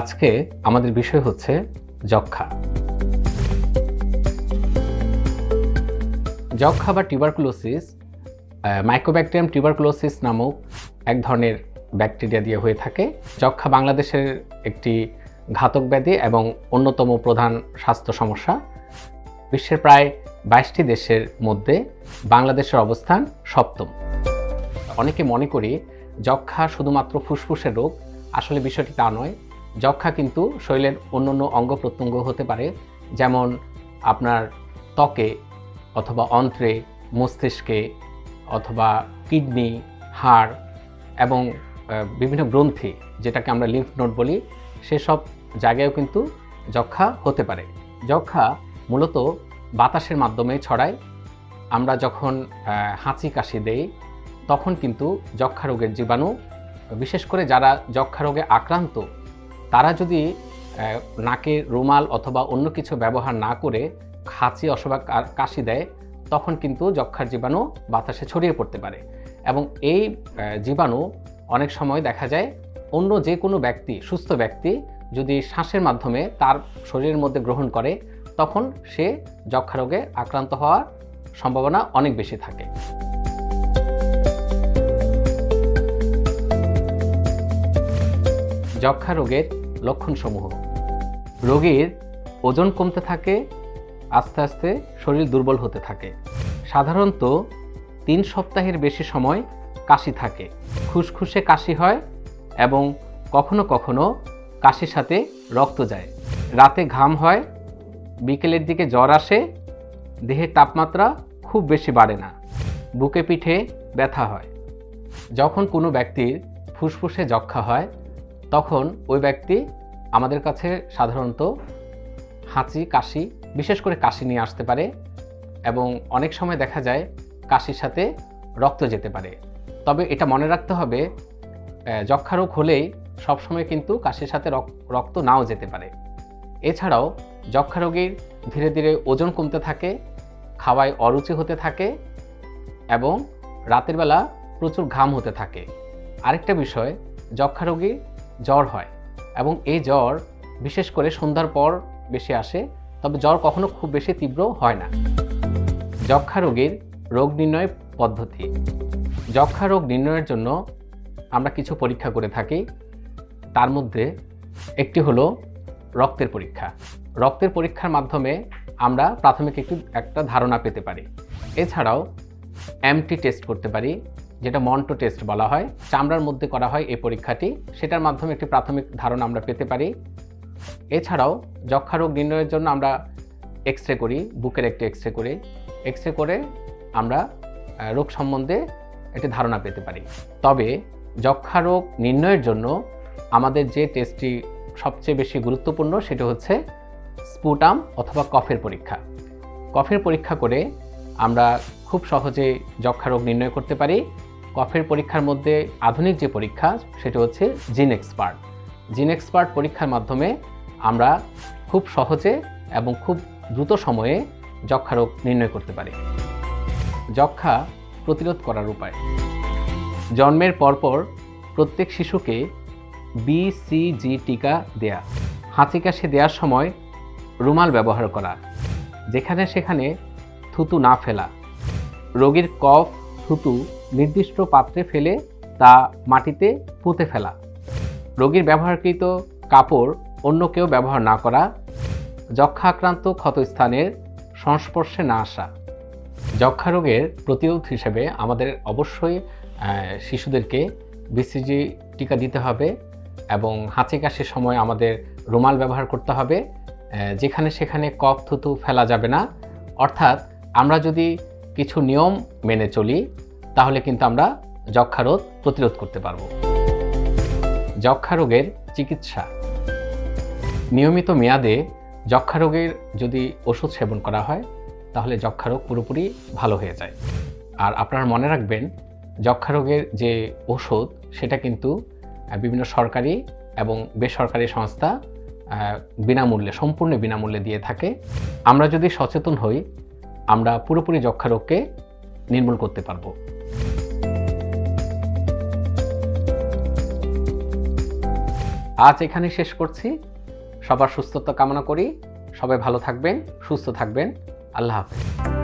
আজকে আমাদের বিষয় হচ্ছে যক্ষা। যক্ষা বা টিউবারকুলোসিস মাইক্রোব্যাকটেরিয়াম টিউবারকুলোসিস নামক এক ধরনের ব্যাকটেরিয়া দিয়ে হয়ে থাকে। যক্ষা বাংলাদেশের একটি ঘাতক ব্যাধি এবং অন্যতম প্রধান স্বাস্থ্য সমস্যা। বিশ্বের প্রায় বাইশটি দেশের মধ্যে বাংলাদেশের অবস্থান সপ্তম। অনেকে মনে করি যক্ষা শুধুমাত্র ফুসফুসের রোগ, আসলে বিষয়টি তা নয়। যক্ষা কিন্তু শরীরের অন্য অন্য অঙ্গ প্রত্যঙ্গ হতে পারে, যেমন আপনার ত্বকে অথবা অন্ত্রে মস্তিষ্কে অথবা কিডনি, হাড় এবং বিভিন্ন গ্রন্থি, যেটাকে আমরা লিম্ফ নোড বলি, সেসব জায়গায়ও কিন্তু যক্ষা হতে পারে। যক্ষা মূলত বাতাসের মাধ্যমে ছড়ায়। আমরা যখন হাঁচি কাশি দেই, তখন কিন্তু যক্ষা রোগের জীবাণু, বিশেষ করে যারা যক্ষা রোগে আক্রান্ত তারা যদি নাকে রুমাল অথবা অন্য কিছু ব্যবহার না করে হাঁচি অথবা কাশি দেয়, তখন কিন্তু যক্ষার জীবাণু বাতাসে ছড়িয়ে পড়তে পারে। এবং এই জীবাণু অনেক সময় দেখা যায় অন্য যে কোনো ব্যক্তি, সুস্থ ব্যক্তি যদি শ্বাসের মাধ্যমে তার শরীরের মধ্যে গ্রহণ করে, তখন সে যক্ষা রোগে আক্রান্ত হওয়ার সম্ভাবনা অনেক বেশি থাকে। যক্ষা রোগের লক্ষণসমূহ। রোগীর ওজন কমতে থাকে, আস্তে আস্তে শরীর দুর্বল হতে থাকে। সাধারণত তিন সপ্তাহের বেশি সময় কাশি থাকে। খুসখুসে কাশি হয় এবং কখনো কখনো কাশির সাথে রক্ত যায়। রাতে ঘাম হয়, বিকেলের দিকে জ্বর আসে, দেহের তাপমাত্রা খুব বেশি বাড়ে না। বুকে পিঠে ব্যথা হয়। যখন কোনো ব্যক্তির ফুসফুসে যক্ষা হয় তখন ওই ব্যক্তি আমাদের কাছে সাধারণত হাঁচি, কাশি, বিশেষ করে কাশি নিয়ে আসতে পারে এবং অনেক সময় দেখা যায় কাশির সাথে রক্ত যেতে পারে। তবে এটা মনে রাখতে হবে যক্ষা রোগ হলেই সবসময় কিন্তু কাশির সাথে রক- রক্ত নাও যেতে পারে। এছাড়াও যক্ষা রোগীর ধীরে ধীরে ওজন কমতে থাকে, খাওয়ায় অরুচি হতে থাকে এবং রাতের বেলা প্রচুর ঘাম হতে থাকে। আরেকটা বিষয় যক্ষা রোগীর জ্বর হয় এবং এই জ্বর বিশেষ করে সন্ধ্যার পর বেশি আসে, তবে জ্বর কখনো খুব বেশি তীব্র হয় না। যক্ষা রোগীর রোগ নির্ণয় পদ্ধতি। যক্ষা রোগ নির্ণয়ের জন্য আমরা কিছু পরীক্ষা করে থাকি। তার মধ্যে একটি হলো রক্তের পরীক্ষা। রক্তের পরীক্ষার মাধ্যমে আমরা প্রাথমিক একটি, একটা ধারণা পেতে পারি। এছাড়াও এমটি টেস্ট করতে পারি। যেটা মন্টো টেস্ট বলা হয়, চামড়ার মধ্যে করা হয় এই পরীক্ষাটি। সেটার মাধ্যমে একটি প্রাথমিক ধারণা আমরা পেতে পারি। এছাড়াও যক্ষা রোগ নির্ণয়ের জন্য আমরা এক্স রে করি, বুকের একটি এক্স রে করি। এক্স রে করে আমরা রোগ সম্বন্ধে একটি ধারণা পেতে পারি। তবে যক্ষা রোগ নির্ণয়ের জন্য আমাদের যে টেস্টটি সবচেয়ে বেশি গুরুত্বপূর্ণ সেটা হচ্ছে স্পুটাম অথবা কফের পরীক্ষা। কফের পরীক্ষা করে আমরা খুব সহজে যক্ষা রোগ নির্ণয় করতে পারি। কফের পরীক্ষার মধ্যে আধুনিক যে পরীক্ষা, সেটা হচ্ছে জিন এক্সপার্ট জিন এক্সপার্ট পরীক্ষার মাধ্যমে আমরা খুব সহজে এবং খুব দ্রুত সময়ে যক্ষা রোগ নির্ণয় করতে পারি। যক্ষা প্রতিরোধ করার উপায়। জন্মের পরপর প্রত্যেক শিশুকে বিসিজি টিকা দেয়া, হাঁচি কাশি দেওয়ার সময় রুমাল ব্যবহার করা, যেখানে সেখানে থুতু না ফেলা, রোগীর কফ থুতু নির্দিষ্ট পাত্রে ফেলে তা মাটিতে পুঁতে ফেলা। রোগীর ব্যবহারকৃত কাপড় অন্য কেউ ব্যবহার না করা যক্ষা আক্রান্ত ক্ষতস্থানের সংস্পর্শে না আসা। যক্ষা রোগের প্রতিরোধ হিসেবে আমাদের অবশ্যই শিশুদেরকে বিসিজি টিকা দিতে হবে এবং হাঁচি কাশির সময় আমাদের রুমাল ব্যবহার করতে হবে। যেখানে সেখানে কফ থুতু ফেলা যাবে না। অর্থাৎ আমরা যদি কিছু নিয়ম মেনে চলি, তাহলে কিন্তু আমরা যক্ষা রোগ প্রতিরোধ করতে পারব। যক্ষা রোগের চিকিৎসা। নিয়মিত মেয়াদে যক্ষা রোগের যদি ওষুধ সেবন করা হয়, তাহলে যক্ষা রোগ পুরোপুরি ভালো হয়ে যায়। আর আপনারা মনে রাখবেন যক্ষা রোগের যে ওষুধ, সেটা কিন্তু বিভিন্ন সরকারি এবং বেসরকারি সংস্থা বিনামূল্যে, সম্পূর্ণ বিনামূল্যে দিয়ে থাকে। আমরা যদি সচেতন হই আমরা পুরোপুরি যক্ষা রোগকে নির্মূল করতে পারব। আজ এখানে শেষ করছি। সবার সুস্থতা কামনা করি। সবাই ভালো থাকবেন, সুস্থ থাকবেন। আল্লাহ হাফেজ।